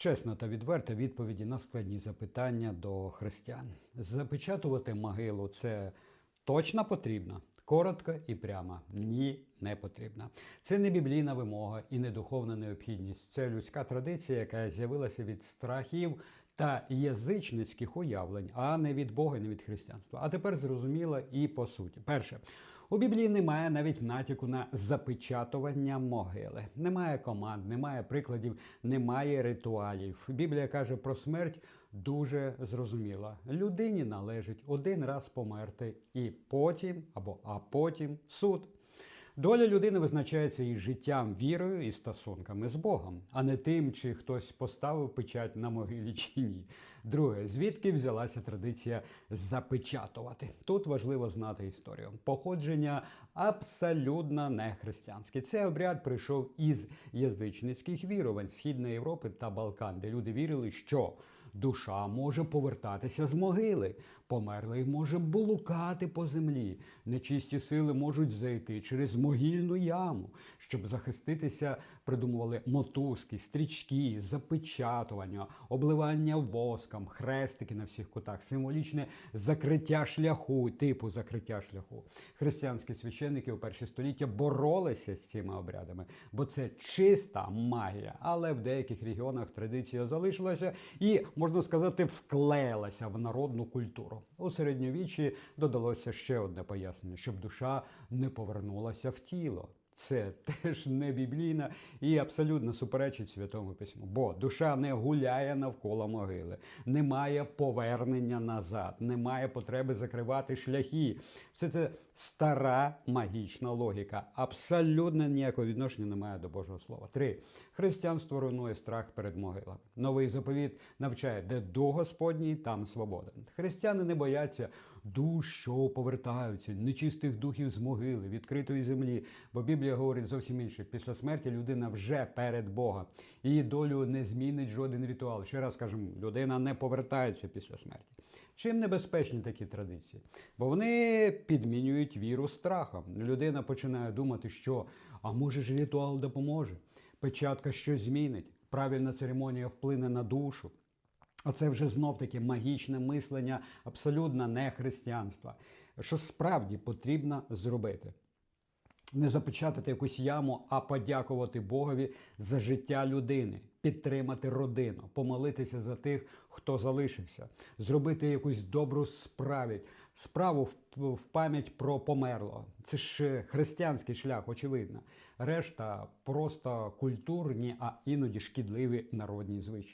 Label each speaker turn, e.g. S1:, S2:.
S1: Чесна та відверта відповіді на складні запитання до християн. Запечатувати могилу це точно потрібно? Коротко і прямо ні, не потрібно. Це не біблійна вимога і не духовна необхідність. Це людська традиція, яка з'явилася від страхів та язичницьких уявлень, а не від Бога, і не від християнства. А тепер зрозуміло і по суті. Перше, у Біблії немає навіть натяку на запечатування могили. Немає команд, немає прикладів, немає ритуалів. Біблія каже про смерть дуже зрозуміло. Людині належить один раз померти, і потім або а потім суд. Доля людини визначається її життям, вірою і стосунками з Богом, а не тим, чи хтось поставив печать на могилі чи ні. Друге, звідки взялася традиція запечатувати? Тут важливо знати історію. Походження абсолютно не християнське. Цей обряд прийшов із язичницьких вірувань Східної Європи та Балкан, де люди вірили, що душа може повертатися з могили, померлий може блукати по землі, нечисті сили можуть зайти через могильну яму. Щоб захиститися, придумували мотузки, стрічки, запечатування, обливання воском, хрестики на всіх кутах, символічне закриття шляху, типу закриття шляху. Християнські священники у перші століття боролися з цими обрядами, бо це чиста магія. Але в деяких регіонах традиція залишилася і, можна сказати, вклеїлася в народну культуру. У середньовіччі додалося ще одне пояснення, щоб душа не повернулася в тіло. Це теж не біблійна і абсолютно суперечить святому письму. Бо душа не гуляє навколо могили, немає повернення назад, немає потреби закривати шляхи. Все це стара магічна логіка. Абсолютно ніякого відношення немає до Божого Слова. Три християнство руйнує страх перед могилами. Новий заповіт навчає, де до Господній, там свобода. Християни не бояться душ, що повертаються, нечистих духів з могили, відкритої землі. Бо Біблія говорить зовсім інше. Після смерті людина вже перед Богом. Її долю не змінить жоден ритуал. Ще раз кажемо, людина не повертається після смерті. Чим небезпечні такі традиції? Бо вони підмінюють віру страхом. Людина починає думати, що а може ж ритуал допоможе, печатка щось змінить, правильна церемонія вплине на душу. А це вже знов таки магічне мислення, абсолютно не християнства. Що справді потрібно зробити? Не запечатати якусь яму, а подякувати Богові за життя людини, підтримати родину, помолитися за тих, хто залишився, зробити якусь добру справу, справу в, пам'ять про померлого. Це ж християнський шлях, очевидно. Решта просто культурні, а іноді шкідливі народні звичаї.